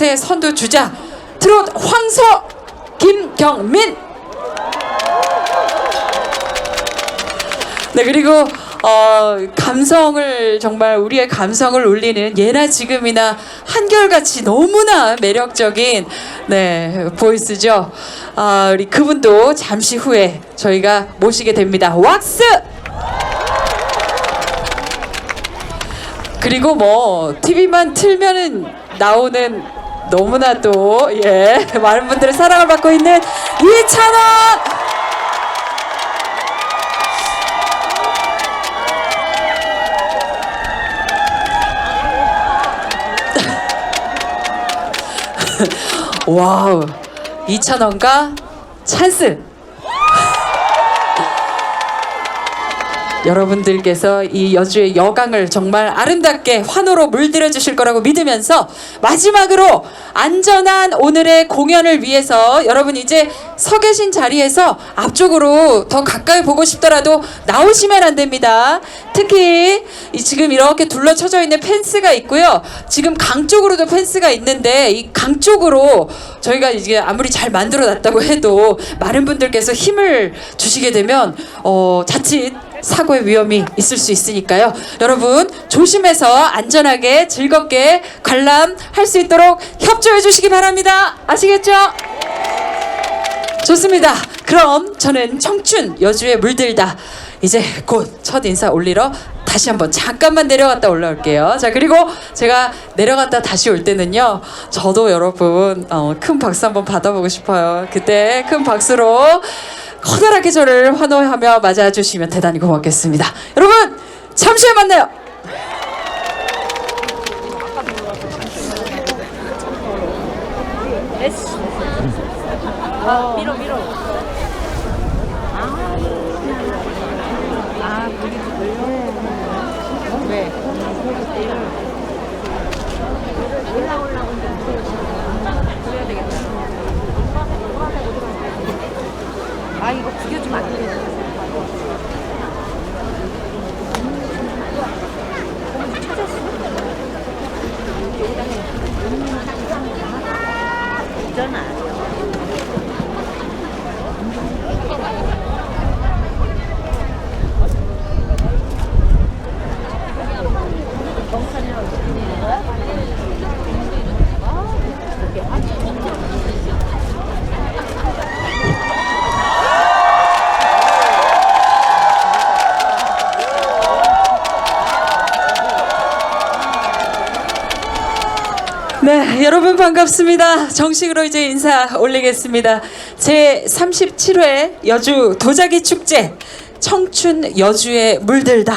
의 선두 주자 트롯 황소 김경민 네 그리고 어, 감성을 정말 우리의 감성을 울리는 예나 지금이나 한결같이 너무나 매력적인 네 보이스죠. 아, 우리 그분도 잠시 후에 저희가 모시게 됩니다. 왁스 그리고 뭐 TV만 틀면은 나오는 너무나 또 예 많은 분들의 사랑을 받고 있는 이찬원! 와우 이찬원과 찬스 여러분들께서 이 여주의 여강을 정말 아름답게 환호로 물들여 주실 거라고 믿으면서 마지막으로 안전한 오늘의 공연을 위해서 여러분 이제 서 계신 자리에서 앞쪽으로 더 가까이 보고 싶더라도 나오시면 안 됩니다. 특히 이 지금 이렇게 둘러쳐져 있는 펜스가 있고요. 지금 강 쪽으로도 펜스가 있는데 이 강 쪽으로 저희가 이게 아무리 잘 만들어 놨다고 해도 많은 분들께서 힘을 주시게 되면 어 자칫 사고의 위험이 있을 수 있으니까요. 여러분 조심해서 안전하게 즐겁게 관람할 수 있도록 협조해 주시기 바랍니다. 아시겠죠? 좋습니다. 그럼 저는 청춘 여주에 물들다 이제 곧 첫 인사 올리러 다시 한번 잠깐만 내려갔다 올라올게요. 자 그리고 제가 내려갔다 다시 올 때는요. 저도 여러분 어, 큰 박수 한번 받아보고 싶어요. 그때 큰 박수로 커다랗게 저를 환호하며 맞아주시면 대단히 고맙겠습니다. 여러분 잠시 후에 만나요. 밀어 밀어. 아, 물이 걸려. 왜? 올라오려고 이제 그래야 되겠다. 아, 이거 구겨주면 안 돼. 있잖아. 네, 여러분 반갑습니다. 정식으로 이제 인사 올리겠습니다. 제 37회 여주 도자기 축제 청춘 여주에 물들다.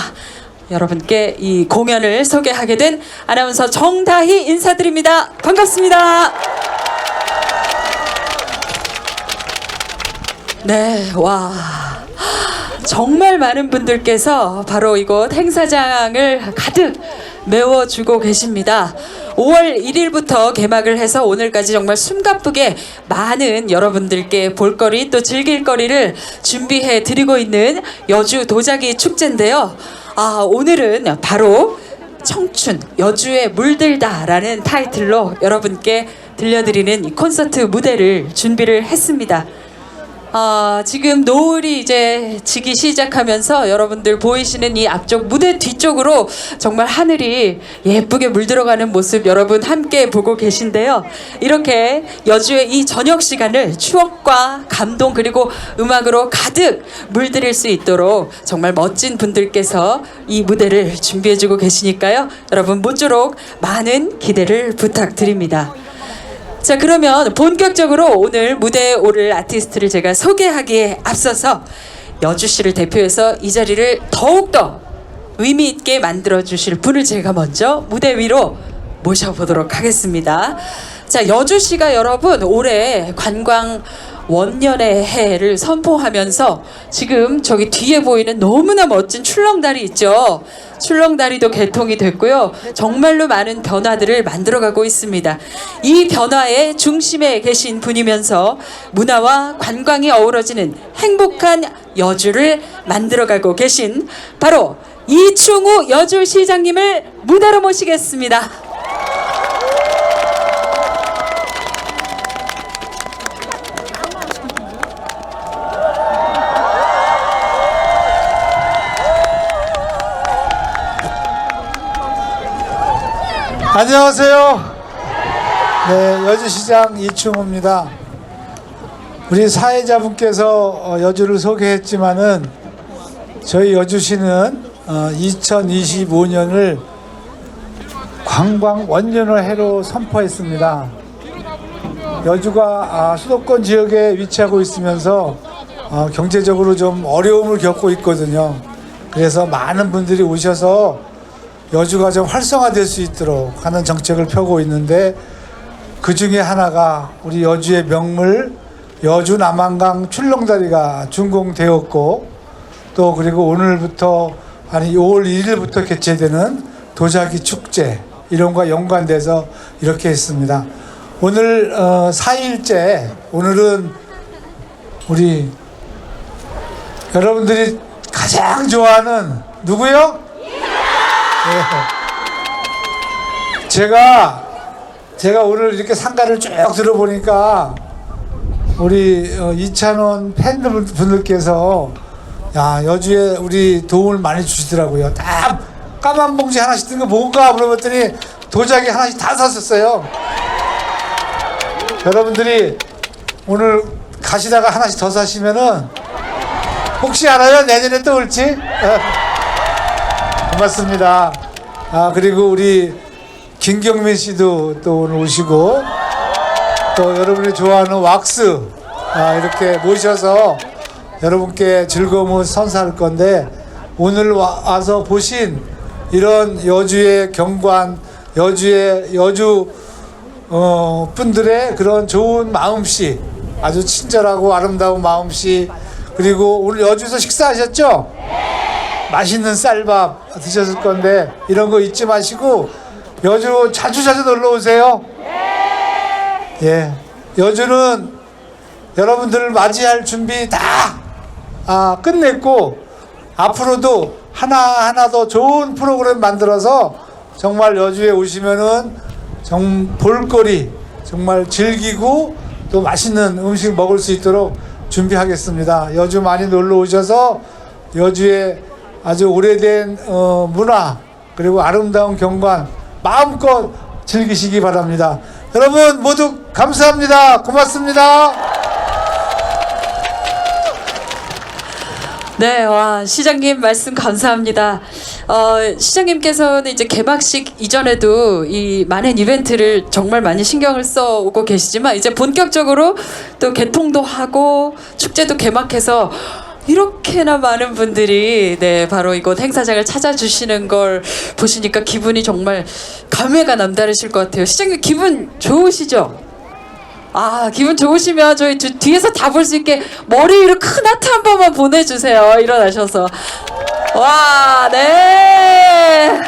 여러분께 이 공연을 소개하게 된 아나운서 정다희 인사드립니다. 반갑습니다. 네, 와. 정말 많은 분들께서 바로 이곳 행사장을 가득 메워주고 계십니다. 5월 1일부터 개막을 해서 오늘까지 정말 숨가쁘게 많은 여러분들께 볼거리 또 즐길거리를 준비해 드리고 있는 여주 도자기 축제인데요. 아, 오늘은 바로 청춘 여주에 물들다라는 타이틀로 여러분께 들려드리는 이 콘서트 무대를 준비를 했습니다. 아, 지금 노을이 이제 지기 시작하면서 여러분들 보이시는 이 앞쪽 무대 뒤쪽으로 정말 하늘이 예쁘게 물들어가는 모습 여러분 함께 보고 계신데요. 이렇게 여주의 이 저녁 시간을 추억과 감동 그리고 음악으로 가득 물들일 수 있도록 정말 멋진 분들께서 이 무대를 준비해주고 계시니까요. 여러분 모쪼록 많은 기대를 부탁드립니다. 자 그러면 본격적으로 오늘 무대에 오를 아티스트를 제가 소개하기에 앞서서 여주 씨를 대표해서 이 자리를 더욱더 의미 있게 만들어 주실 분을 제가 먼저 무대 위로 모셔보도록 하겠습니다. 자 여주 씨가 여러분 올해 관광 원년의 해를 선포하면서 지금 저기 뒤에 보이는 너무나 멋진 출렁다리 있죠. 출렁다리도 개통이 됐고요. 정말로 많은 변화들을 만들어가고 있습니다. 이 변화의 중심에 계신 분이면서 문화와 관광이 어우러지는 행복한 여주를 만들어가고 계신 바로 이충우 여주시장님을 무대로 모시겠습니다. 안녕하세요. 네, 여주시장 이충호입니다. 우리 사회자분께서 어, 여주를 소개했지만은 저희 여주시는 2025년을 관광 원년을 해로 선포했습니다. 여주가 아, 수도권 지역에 위치하고 있으면서 어, 경제적으로 좀 어려움을 겪고 있거든요. 그래서 많은 분들이 오셔서 여주가 좀 활성화될 수 있도록 하는 정책을 펴고 있는데 그 중에 하나가 우리 여주의 명물 여주 남한강 출렁다리가 준공되었고 또 그리고 오늘부터 아니 5월 1일부터 개최되는 도자기 축제 이런과 연관돼서 이렇게 했습니다. 오늘 어, 4일째 오늘은 우리 여러분들이 가장 좋아하는 누구요? 예. 제가 제가 오늘 이렇게 상가를 쭉 들어보니까 우리 어, 이찬원 팬분들께서 야 여주에 우리 도움을 많이 주시더라고요. 다 까만 봉지 하나씩 든 거 뭔가 물어봤더니 도자기 하나씩 다 샀었어요. 여러분들이 오늘 가시다가 하나씩 더 사시면은 혹시 알아요? 내년에 또 올지? 어. 고맙습니다. 아 그리고 우리 김경민 씨도 또 오늘 오시고 또 여러분이 좋아하는 왁스 아, 이렇게 모셔서 여러분께 즐거움을 선사할 건데 오늘 와, 와서 보신 이런 여주의 경관, 여주의 여주 어, 분들의 그런 좋은 마음씨, 아주 친절하고 아름다운 마음씨, 그리고 오늘 여주에서 식사하셨죠? 맛있는 쌀밥 드셨을 건데 이런 거 잊지 마시고 여주 자주 자주 놀러 오세요. 예, 여주는 여러분들을 맞이할 준비 다 아, 끝냈고 앞으로도 하나 하나 더 좋은 프로그램 만들어서 정말 여주에 오시면은 정 볼거리 정말 즐기고 또 맛있는 음식 먹을 수 있도록 준비하겠습니다. 여주 많이 놀러 오셔서 여주의 아주 오래된 어, 문화 그리고 아름다운 경관 마음껏 즐기시기 바랍니다. 여러분 모두 감사합니다. 고맙습니다. 네, 와 시장님 말씀 감사합니다. 어, 시장님께서는 이제 개막식 이전에도 이 많은 이벤트를 정말 많이 신경을 써 오고 계시지만 이제 본격적으로 또 개통도 하고 축제도 개막해서 이렇게나 많은 분들이 네 바로 이곳 행사장을 찾아주시는 걸 보시니까 기분이 정말 감회가 남다르실 것 같아요. 시장님 기분 좋으시죠? 아 기분 좋으시면 저희 뒤- 뒤에서 다 볼 수 있게 머리 위로 큰 하트 한 번만 보내주세요 일어나셔서 와 네.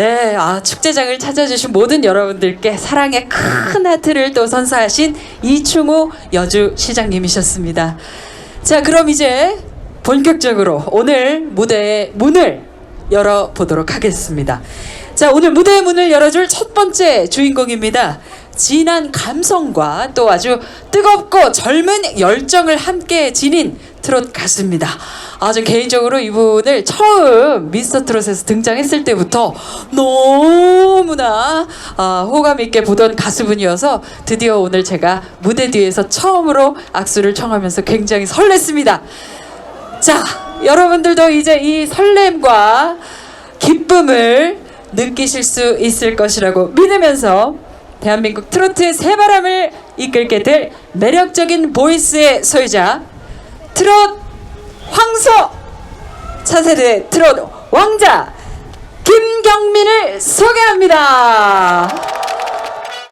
네, 아, 축제장을 찾아주신 모든 여러분들께 사랑의 큰 하트를 또 선사하신 이충호 여주 시장님이셨습니다. 자, 그럼 이제 본격적으로 오늘 무대의 문을 열어보도록 하겠습니다. 자, 오늘 무대의 문을 열어줄 첫 번째 주인공입니다. 진한 감성과 또 아주 뜨겁고 젊은 열정을 함께 지닌 트롯 가수입니다. 아주 개인적으로 이분을 처음 미스터 트롯에서 등장했을 때부터 너무나 아, 호감 있게 보던 가수분이어서 드디어 오늘 제가 무대 뒤에서 처음으로 악수를 청하면서 굉장히 설렜습니다. 자, 여러분들도 이제 이 설렘과 기쁨을 느끼실 수 있을 것이라고 믿으면서 대한민국 트로트의 새바람을 이끌게 될 매력적인 보이스의 소유자 트롯 황소 차세대 트롯 왕자 김경민을 소개합니다.